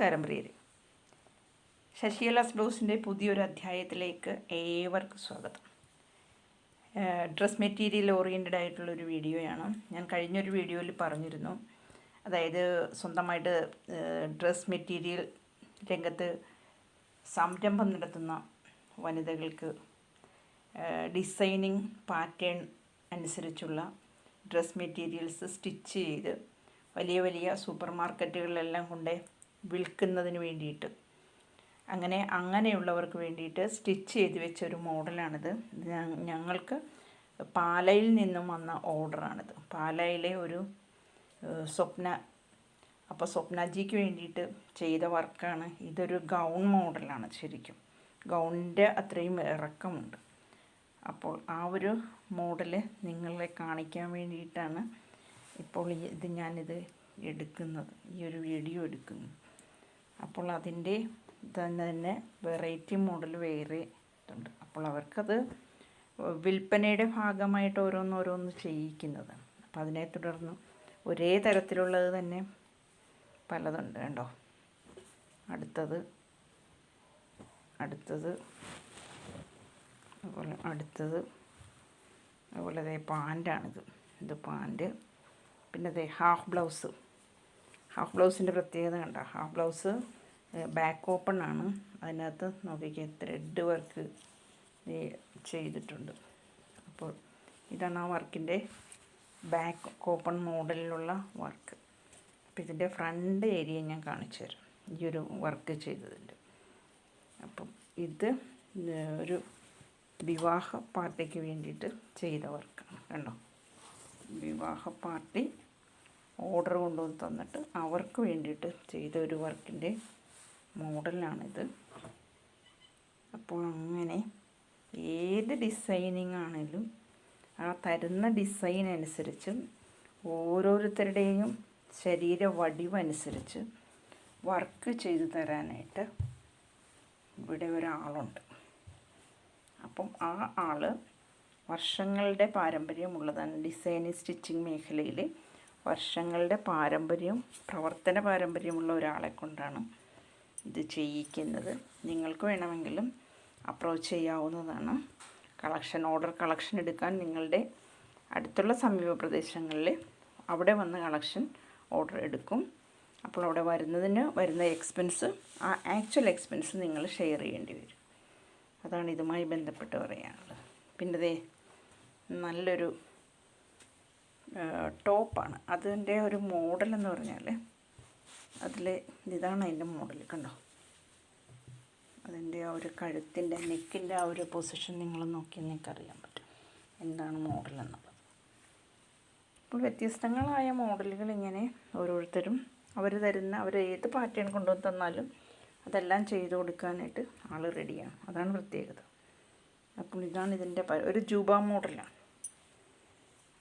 നമസ്കാരം പ്രിയരെ. ശശികലാസ് ബ്ലൗസിന്റെ പുതിയൊരു അധ്യായത്തിലേക്ക് ഏവർക്കും സ്വാഗതം. ഡ്രസ് മെറ്റീരിയൽ ഓറിയന്റഡ് ആയിട്ടുള്ളൊരു വീഡിയോയാണ്. ഞാൻ കഴിഞ്ഞൊരു വീഡിയോയിൽ പറഞ്ഞിരുന്നു. അതായത് സ്വന്തമായിട്ട് ഡ്രസ് മെറ്റീരിയൽ രംഗത്ത് സംരംഭം നടത്തുന്ന വനിതകൾക്ക് ഡിസൈനിങ് പാറ്റേൺ അനുസരിച്ചുള്ള ഡ്രസ് മെറ്റീരിയൽസ് സ്റ്റിച്ച് ചെയ്ത് വലിയ വലിയ സൂപ്പർ മാർക്കറ്റുകളിലെല്ലാം കൊണ്ട് വിൽക്കുന്നതിന് വേണ്ടിയിട്ട്. അങ്ങനെ അങ്ങനെയുള്ളവർക്ക് വേണ്ടിയിട്ട് സ്റ്റിച്ച് ചെയ്ത് വെച്ച ഒരു മോഡലാണിത് ഞങ്ങൾക്ക് പാലയിൽ നിന്നും വന്ന ഓർഡറാണിത്. പാലയിലെ ഒരു സ്വപ്ന അപ്പോൾ സ്വപ്നജിക്ക് വേണ്ടിയിട്ട് ചെയ്ത വർക്കാണ് ഇതൊരു ഗൗൺ മോഡലാണ് ശരിക്കും. ഗൗണിന്റെ അത്രയും ഇറക്കമുണ്ട്. അപ്പോൾ ആ ഒരു മോഡൽ നിങ്ങളെ കാണിക്കാൻ വേണ്ടിയിട്ടാണ് ഇപ്പോൾ ഇത് ഞാനിത് എടുക്കുന്നത്. ഈ ഒരു വീഡിയോ എടുക്കുന്നു. അപ്പോൾ അതിന്റെ തന്നെ തന്നെ വെറൈറ്റി മോഡൽ വേറെ ഇതുണ്ട്. അപ്പോൾ അവർക്കത് വിൽപ്പനയുടെ ഭാഗമായിട്ട് ഓരോന്നോരോന്ന് ചെയ്യിക്കുന്നത്. അപ്പോൾ അതിനെ തുടർന്ന് ഒരേ തരത്തിലുള്ളത് തന്നെ പലതുണ്ട് കണ്ടോ? അടുത്തത് അടുത്തത് അതുപോലെ അടുത്തത് അതുപോലെ അതേ പാന്റാണിത്. ഇത് പാന്റ് പിന്നെ അതേ ഹാഫ് ബ്ലൗസ്. ഹാഫ് ബ്ലൗസിന്റെ പ്രത്യേകത കണ്ട? ഹാഫ് ബ്ലൗസ് ബാക്ക് ഓപ്പൺ ആണ്. അതിനകത്ത് നോക്കിക്കുക ത്രെഡ് വർക്ക് ചെയ്തിട്ടുണ്ട്. അപ്പോൾ ഇതാണ് ആ വർക്കിന്റെ ബാക്ക് ഓപ്പൺ മോഡലിലുള്ള വർക്ക് അപ്പോൾ ഇതിന്റെ ഫ്രണ്ട് ഏരിയ ഞാൻ കാണിച്ചു തരാം. ഈ ഒരു വർക്ക് ചെയ്തതിന്റെ. അപ്പം ഇത് ഒരു വിവാഹ പാർട്ടിക്ക് വേണ്ടിയിട്ട് ചെയ്ത വർക്കാണ് കണ്ടോ? വിവാഹ പാർട്ടി ഓർഡർ കൊണ്ടുവന്ന് തന്നിട്ട് അവർക്ക് വേണ്ടിയിട്ട് ചെയ്ത ഒരു വർക്കിന്റെ മോഡലാണിത്. അപ്പോൾ അങ്ങനെ ഏത് ഡിസൈനിങ് ആണെങ്കിലും ആ തരുന്ന ഡിസൈൻ അനുസരിച്ച് ഓരോരുത്തരുടെയും ശരീര വടിവനുസരിച്ച് വർക്ക് ചെയ്തു തരാനായിട്ട് ഇവിടെ ഒരാളുണ്ട്. അപ്പം ആ ആൾ വർഷങ്ങളുടെ പാരമ്പര്യമുള്ളതാണ് ഡിസൈനിങ് സ്റ്റിച്ചിങ് മേഖലയിൽ വർഷങ്ങളുടെ പാരമ്പര്യം പ്രവർത്തന പാരമ്പര്യമുള്ള ഒരാളെ കൊണ്ടാണ് ഇത് ചെയ്യിക്കുന്നത്. നിങ്ങൾക്ക് വേണമെങ്കിലും അപ്രോച്ച് ചെയ്യാവുന്നതാണ്. കളക്ഷൻ ഓർഡർ കളക്ഷൻ എടുക്കാൻ നിങ്ങളുടെ അടുത്തുള്ള സമീപ പ്രദേശങ്ങളിൽ അവിടെ വന്ന് കളക്ഷൻ ഓർഡർ എടുക്കും. അപ്പോൾ അവിടെ വരുന്നതിന് വരുന്ന എക്സ്പെൻസ് ആ ആക്ച്വൽ എക്സ്പെൻസ് നിങ്ങൾ ഷെയർ ചെയ്യേണ്ടി വരും. അതാണ് ഇതുമായി ബന്ധപ്പെട്ട് പറയാനുള്ളത്. പിന്നെ നല്ലൊരു ടോപ്പാണ്. അതിന്റെ ഒരു മോഡൽ എന്ന് പറഞ്ഞാൽ അതിൽ ഇതാണ് അതിന്റെ മോഡൽ കണ്ടോ? അതിന്റെ ആ ഒരു കഴുത്തിന്റെ നെക്കിന്റെ ആ ഒരു പൊസിഷൻ നിങ്ങൾ നോക്കിയാൽ നിങ്ങൾക്ക് അറിയാൻ പറ്റും എന്താണ് മോഡൽ എന്നുള്ളത് അപ്പോൾ വ്യത്യസ്തങ്ങളായ മോഡലുകൾ ഇങ്ങനെ ഓരോരുത്തരും അവർ തരുന്ന അവർ ഏത് പാറ്റേൺ കൊണ്ടുവന്ന് തന്നാലും അതെല്ലാം ചെയ്തു കൊടുക്കാനായിട്ട് ആൾ റെഡിയാണ് അതാണ് പ്രത്യേകത. അപ്പോൾ ഇതാണ് ഇതിന്റെ ഒരു ജൂബ മോഡലാണ്.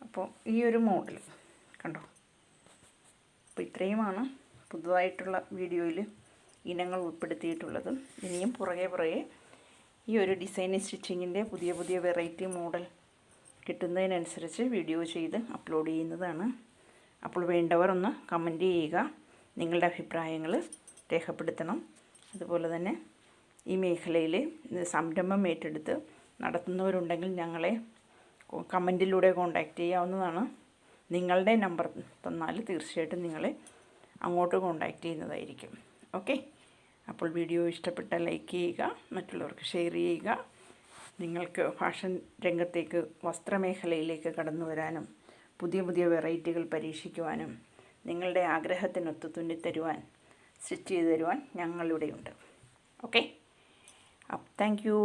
അപ്പോൾ ഈ ഒരു മോഡൽ കണ്ടോ? അപ്പോൾ ഇത്രയുമാണ് പുതുതായിട്ടുള്ള വീഡിയോയിൽ ഇനങ്ങൾ ഉൾപ്പെടുത്തിയിട്ടുള്ളത്. ഇനിയും പുറകെ പുറകെ ഈ ഒരു ഡിസൈൻ സ്റ്റിച്ചിങ്ങിന്റെ പുതിയ പുതിയ വെറൈറ്റി മോഡൽ കിട്ടുന്നതിനനുസരിച്ച് വീഡിയോ ചെയ്ത് അപ്ലോഡ് ചെയ്യുന്നതാണ്. അപ്പോൾ വേണ്ടവർ ഒന്ന് കമന്റ് ചെയ്യുക. നിങ്ങളുടെ അഭിപ്രായങ്ങൾ രേഖപ്പെടുത്തണം. അതുപോലെ തന്നെ ഈ മേഖലയിൽ സംരംഭം ഏറ്റെടുത്ത് നടത്തുന്നവരുണ്ടെങ്കിൽ ഞങ്ങളെ കമന്റിലൂടെ കോണ്ടാക്റ്റ് ചെയ്യാവുന്നതാണ്. നിങ്ങളുടെ നമ്പർ തന്നാൽ തീർച്ചയായിട്ടും നിങ്ങളെ അങ്ങോട്ട് കോണ്ടാക്റ്റ് ചെയ്യുന്നതായിരിക്കും. ഓക്കെ? അപ്പോൾ വീഡിയോ ഇഷ്ടപ്പെട്ട ലൈക്ക് ചെയ്യുക മറ്റുള്ളവർക്ക് ഷെയർ ചെയ്യുക. നിങ്ങൾക്ക് ഫാഷൻ രംഗത്തേക്ക് വസ്ത്രമേഖലയിലേക്ക് കടന്നു വരാനും പുതിയ പുതിയ വെറൈറ്റികൾ പരീക്ഷിക്കുവാനും നിങ്ങളുടെ ആഗ്രഹത്തിനൊത്ത് തുന്നിത്തരുവാൻ സ്റ്റിച്ച് ചെയ്ത് തരുവാൻ ഞങ്ങളിവിടെയുണ്ട് ഓക്കെ? Up thank U.